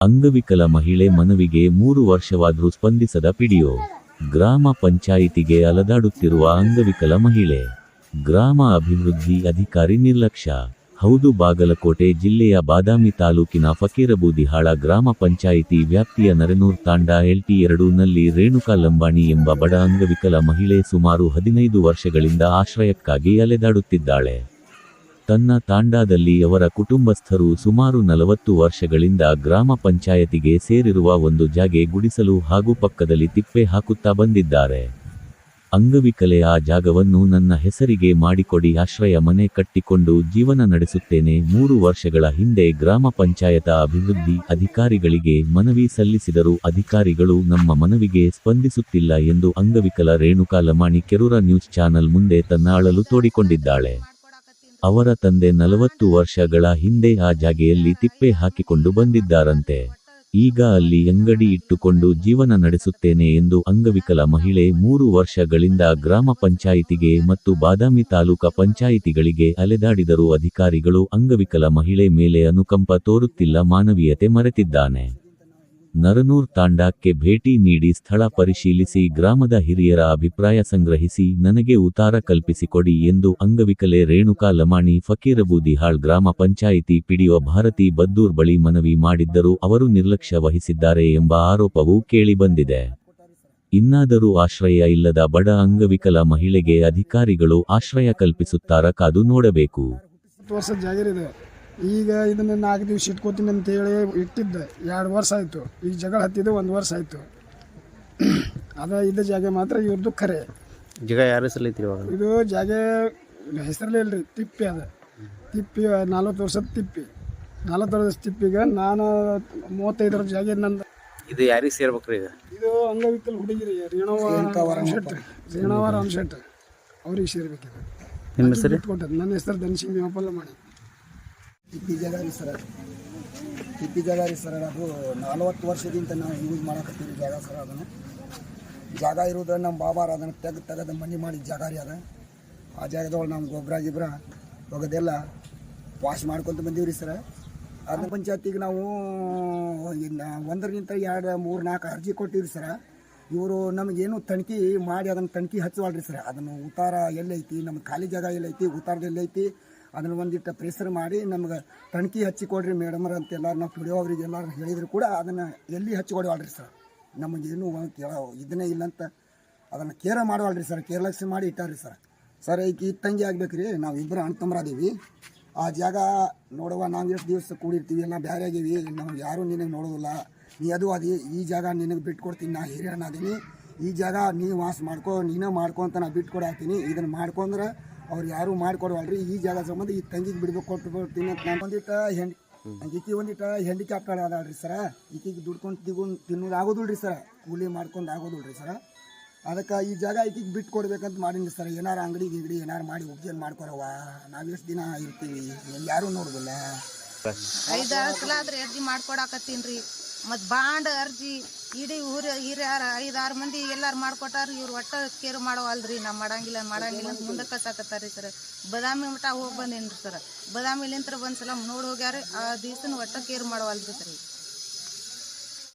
ಅಂಗವಿಕಲ ಮಹಿಳೆ ಮನವಿಗೆ ಮೂರು ವರ್ಷವಾದರೂ ಸ್ಪಂದಿಸದ ಪಿಡಿಒ ಗ್ರಾಮ ಪಂಚಾಯಿತಿಗೆ ಅಲದಾಡುತ್ತಿರುವ ಅಂಗವಿಕಲ ಮಹಿಳೆ. ಗ್ರಾಮ ಅಭಿವೃದ್ಧಿ ಅಧಿಕಾರಿ ನಿರ್ಲಕ್ಷ್ಯ ಹೌದು ಬಾಗಲಕೋಟೆ ಜಿಲ್ಲೆಯ ಬಾದಾಮಿ ತಾಲೂಕಿನ ಫಕೀರಬೂದಿಹಾಳ ಗ್ರಾಮ ಪಂಚಾಯಿತಿ ವ್ಯಾಪ್ತಿಯ ನರೆನೂರ್ ತಾಂಡ ಎಲ್ಟಿ ಎರಡು ನಲ್ಲಿ ರೇಣುಕಾ ಲಂಬಾಣಿ ಎಂಬ ಬಡ ಅಂಗವಿಕಲ ಮಹಿಳೆ ಸುಮಾರು ಹದಿನೈದು ವರ್ಷಗಳಿಂದ ಆಶ್ರಯಕ್ಕಾಗಿ ಅಲೆದಾಡುತ್ತಿದ್ದಾಳೆ. ತನ್ನ ತಾಂಡಾದಲ್ಲಿ ಅವರ ಕುಟುಂಬಸ್ಥರು ಸುಮಾರು ನಲವತ್ತು ವರ್ಷಗಳಿಂದ ಗ್ರಾಮ ಪಂಚಾಯತಿಗೆ ಸೇರಿರುವ ಒಂದು ಜಾಗೆ ಗುಡಿಸಲು ಹಾಗೂ ಪಕ್ಕದಲ್ಲಿ ತಿಪ್ಪೆ ಹಾಕುತ್ತಾ ಬಂದಿದ್ದಾರೆ. ಅಂಗವಿಕಲೆ ಆ ಜಾಗವನ್ನು ನನ್ನ ಹೆಸರಿಗೆ ಮಾಡಿಕೊಡಿ ಆಶ್ರಯ ಮನೆ ಕಟ್ಟಿಕೊಂಡು ಜೀವನ ನಡೆಸುತ್ತೇನೆ. ಮೂರು ವರ್ಷಗಳ ಹಿಂದೆ ಗ್ರಾಮ ಪಂಚಾಯತ ಅಭಿವೃದ್ಧಿ ಅಧಿಕಾರಿಗಳಿಗೆ ಮನವಿ ಸಲ್ಲಿಸಿದರೂ ಅಧಿಕಾರಿಗಳು ನಮ್ಮ ಮನವಿಗೆ ಸ್ಪಂದಿಸುತ್ತಿಲ್ಲ ಎಂದು ಅಂಗವಿಕಲ ರೇಣುಕಾ ಲಮಾಣಿ ಕೆರೂರ ನ್ಯೂಸ್ ಚಾನೆಲ್ ಮುಂದೆ ತನ್ನ ಅಳಲು ತೋಡಿಕೊಂಡಿದ್ದಾಳೆ. ಅವರ ತಂದೆ ನಲವತ್ತು ವರ್ಷಗಳ ಹಿಂದೆ ಆ ಜಾಗೆಯಲ್ಲಿ ತಿಪ್ಪೆ ಹಾಕಿಕೊಂಡು ಬಂದಿದ್ದಾರಂತೆ. ಈಗ ಅಲ್ಲಿ ಅಂಗಡಿ ಇಟ್ಟುಕೊಂಡು ಜೀವನ ನಡೆಸುತ್ತೇನೆ ಎಂದು ಅಂಗವಿಕಲ ಮಹಿಳೆ ಮೂರು ವರ್ಷಗಳಿಂದ ಗ್ರಾಮ ಪಂಚಾಯಿತಿಗೆ ಮತ್ತು ಬಾದಾಮಿ ತಾಲೂಕಾ ಪಂಚಾಯಿತಿಗಳಿಗೆ ಅಲೆದಾಡಿದರೂ ಅಧಿಕಾರಿಗಳು ಅಂಗವಿಕಲ ಮಹಿಳೆ ಮೇಲೆ ಅನುಕಂಪ ತೋರುತ್ತಿಲ್ಲ ಮಾನವೀಯತೆ ಮರೆತಿದ್ದಾನೆ. ನರನೂರ್ ತಾಂಡಾಕ್ಕೆ ಭೇಟಿ ನೀಡಿ ಸ್ಥಳ ಪರಿಶೀಲಿಸಿ ಗ್ರಾಮದ ಹಿರಿಯರ ಅಭಿಪ್ರಾಯ ಸಂಗ್ರಹಿಸಿ, ನನಗೆ ಉತಾರ ಕಲ್ಪಿಸಿಕೊಡಿ ಎಂದು ಅಂಗವಿಕಲೆ ರೇಣುಕಾ ಲಮಾಣಿ ಫಕೀರಬೂದಿಹಾಳ್ ಗ್ರಾಮ ಪಂಚಾಯಿತಿ ಪಿಡಿಒ ಭಾರತಿ ಬದ್ದೂರ್ ಬಳಿ ಮನವಿ ಮಾಡಿದ್ದರೂ. ಅವರು ನಿರ್ಲಕ್ಷ್ಯ ವಹಿಸಿದ್ದಾರೆ ಎಂಬ ಆರೋಪವೂ ಕೇಳಿಬಂದಿದೆ. ಇನ್ನಾದರೂ ಆಶ್ರಯ ಇಲ್ಲದ ಬಡ ಅಂಗವಿಕಲ ಮಹಿಳೆಗೆ ಅಧಿಕಾರಿಗಳು ಆಶ್ರಯ ಕಲ್ಪಿಸುತ್ತಾರ ಕಾದು ನೋಡಬೇಕು. ಈಗ ಇದನ್ನ ನಾಲ್ಕು ದಿವಸ ಇಟ್ಕೋತೀನಿ ಅಂತ ಹೇಳಿ ಇಟ್ಟಿದ್ದೆ. ಎರಡು ವರ್ಷ ಆಯಿತು. ಈಗ ಜಗಳ ಹತ್ತಿದ್ದು ಒಂದು ವರ್ಷ ಆಯಿತು. ಅದ ಇದ್ದ ಜಾಗ ಮಾತ್ರ ಇವ್ರದ್ದು ಖರೆ ಜಗ ಯಾರ ಹೆಸರಲ್ಲಿ ಇವಾಗ? ಇದು ಜಾಗ ಹೆಸರಲ್ಲಿ ಇಲ್ರಿ ತಿಪ್ಪಿ ಅದ. ತಿಪ್ಪಿ ನಲ್ವತ್ತು ವರ್ಷದ ತಿಪ್ಪಿ. ನಲ್ವತ್ತು ವರ್ಷದ ತಿಪ್ಪಿಗೆ ನಾನು ಮೂವತ್ತೈದರ ಜಾಗ ನಂದು. ಇದು ಯಾರಿಗೆ ಸೇರ್ಬೇಕ್ರಿ ಈಗ? ಇದು ಅಂಗವಿಕಲ ಹುಡುಗಿರಿ ರೀ ರೇಣವಾರ ರೇಣವ ಅವ್ರಿಗೆ ಸೇರ್ಬೇಕಿದೆ. ನಿಮ್ಮ ಹೆಸರು? ಇಟ್ಕೊಟ್ಟದ್ದು ನನ್ನ ಹೆಸರು ಧನಸಿಂಗ್ ವ್ಯಾಪಾರ ಮಾಡಿ ಸರ್. ತಿಪ್ಪಿ ಜಾಗ ಸರ್, ಅದು ನಲವತ್ತು ವರ್ಷದಿಂದ ನಾವು ಯೂಸ್ ಮಾಡಕತ್ತೀವಿ ಜಾಗ ಸರ ಅದನ್ನು. ಜಾಗ ಇರೋದು ನಮ್ಮ ಬಾಬಾರ ಅದನ್ನು ತೆಗೆದು ತೆಗೆದು ಮನೆ ಮಾಡಿ ಜಾಗ ರೀ ಅದ. ಆ ಜಾಗದೊಳಗೆ ನಮ್ಮ ಗೊಬ್ಬರ ಗಿಬ್ಬರ ಹೋಗೋದೆಲ್ಲ ವಾಶ್ ಮಾಡ್ಕೊತ ಬಂದೀವಿ ರೀ ಸರ್. ಅದನ್ನ ಪಂಚಾಯತಿಗೆ ನಾವು ಒಂದರಿಂದ ಎರಡು, ಮೂರು, ನಾಲ್ಕು ಅರ್ಜಿ ಕೊಟ್ಟಿವಿ ಸರ. ಇವರು ನಮಗೇನು ತಣಿಕೆ ಮಾಡಿ ಅದನ್ನು ತಣಿಕೆ ಹಚ್ಚುವಲ್ರಿ ಸರ್. ಅದನ್ನು ಉತ್ತಾರ ಎಲ್ಲೈತಿ, ನಮ್ಮ ಖಾಲಿ ಜಾಗ ಎಲ್ಲೈತಿ ಉತ್ತಾರದ ಎಲ್ಲೈತಿ ಅದನ್ನು ಒಂದಿಟ್ಟು ಪ್ರೆಸರ್ ಮಾಡಿ ನಮ್ಗೆ ಹಚ್ಚಿ ಕೊಡ್ರಿ ಮೇಡಮರ್ ಅಂತ ಎಲ್ಲರೂ ನಾವು ಪಿಡಿಯೋವ್ರಿಗೆ ಎಲ್ಲರೂ ಹೇಳಿದ್ರು ಕೂಡ ಅದನ್ನು ಎಲ್ಲಿ ಹಚ್ಚಿ ಕೊಡವಲ್ರಿ ಸರ್ ನಮಗೇನು ಕೇಳೋ ಇದನ್ನೇ ಇಲ್ಲ ಅಂತ ಅದನ್ನು ಕೇರ ಮಾಡವಲ್ರಿ ಸರ್ ಕೇರ್ಲಕ್ಷ ಮಾಡಿ ಇಟ್ಟಾರ್ರಿ ಸರ್ ಸರ್ ಈಗ ಇತ್ತಂಗೆ ಆಗ್ಬೇಕು ರೀ ನಾವು ಇಬ್ಬರು ಅಣ್ತಂಬ್ರ ಅದೀವಿ ಆ ಜಾಗ ನೋಡುವ ನಾವು ಎಷ್ಟು ದಿವಸ ಕೂಡಿರ್ತೀವಿ, ಎಲ್ಲ ಬೇರೆ ಆಗೀವಿ, ನಮ್ಗೆ ಯಾರೂ ನಿನಗೆ ನೋಡೋದಿಲ್ಲ. ನೀ ಅದು ಅದೇ, ಈ ಜಾಗ ನಿನಗೆ ಬಿಟ್ಕೊಡ್ತೀನಿ, ನಾ ಹಿರಿಯಣ್ಣ ಅದೀನಿ ಈ ಜಾಗ ನೀ ವಾಸ ಮಾಡ್ಕೊ, ನೀನೇ ಮಾಡ್ಕೊ ಅಂತ ನಾ ಬಿಟ್ಕೊಡಾಕ್ತೀನಿ ಇದನ್ನು ಮಾಡ್ಕೊಂಡ್ರೆ ಅವ್ರು ಯಾರು ಮಾಡ್ಕೊಡವಲ್ರಿ. ಈ ಜಾಗ ಸಂಬಂಧ ಈ ತಂಗಿಗೆ ಬಿಡ್ಬೇಕು, ಕೊಟ್ಟು ಬಿಡ್ತೀನಿ ಅಂತ ನಾನು ಒಂದಿಟ್ಟ ಹೆಂಡ್ ಈಕಿ ಒಂದಿಟ್ಟ ಹ್ಯಾಂಡಿಕ್ಯಾಪ್ ಅದಾಳ್ರಿ ಸರ. ಈಕಿಗೆ ದುಡ್ಕೊಂಡು ತಿಗೊಂಡು ತಿನ್ನೋದು ಆಗೋದಿಲ್ರಿ ಸರ. ಕೂಲಿ ಮಾಡ್ಕೊಂಡು ಆಗೋದಿಲ್ರಿ ಸರ. ಅದಕ್ಕೆ ಈ ಜಾಗ ಈಕಿಗೆ ಬಿಟ್ಟು ಕೊಡ್ಬೇಕಂತ ಮಾಡೀನಿ ಸರ್. ಏನಾರ ಅಂಗಡಿ ಗಿಂಗಡಿ ಏನಾರು ಮಾಡಿ ಉಪ್ಜನ್ ಮಾಡ್ಕೊರವ ನಾವು ಎಷ್ಟು ದಿನ ಇರ್ತೀವಿ? ಯಾರು ನೋಡೋದಿಲ್ಲ. ಐದು ಆದ್ರೆ ಅರ್ಜಿ ಮಾಡ್ಕೊಡಾಕತ್ತೀನಿ ರೀ. ಮತ್ತು ಬಾಂಡ್ ಅರ್ಜಿ ಇಡೀ ಊರ ಹಿರಿಯರ ಐದಾರು ಮಂದಿ ಎಲ್ಲಾರು ಮಾಡ್ಕೊಟ್ಟಾರ, ಇವ್ರು ಒಟ್ಟ ಕೇರ್ ಮಾಡವಲ್ರಿ ನಾ ಮಾಡಂಗಿಲ್ಲ ಮಾಡಂಗಿಲ್ಲ ಅಂತ ಮುಂದಕ್ಕೆ ರೀ ಸರ್. ಬದಾಮಿ ಮಠ ಹೋಗಿ ಬಂದೇನ್ರಿ ಸರ್. ಬದಾಮಿಲಿಂತ್ರ ಒಂದ್ಸಲ ನೋಡಿ ಹೋಗ್ಯಾರ ಆ ದಿವ್ಸನ ಒಟ್ಟ ಕೇರ್ ಮಾಡವಲ್ರಿ ಸರ್.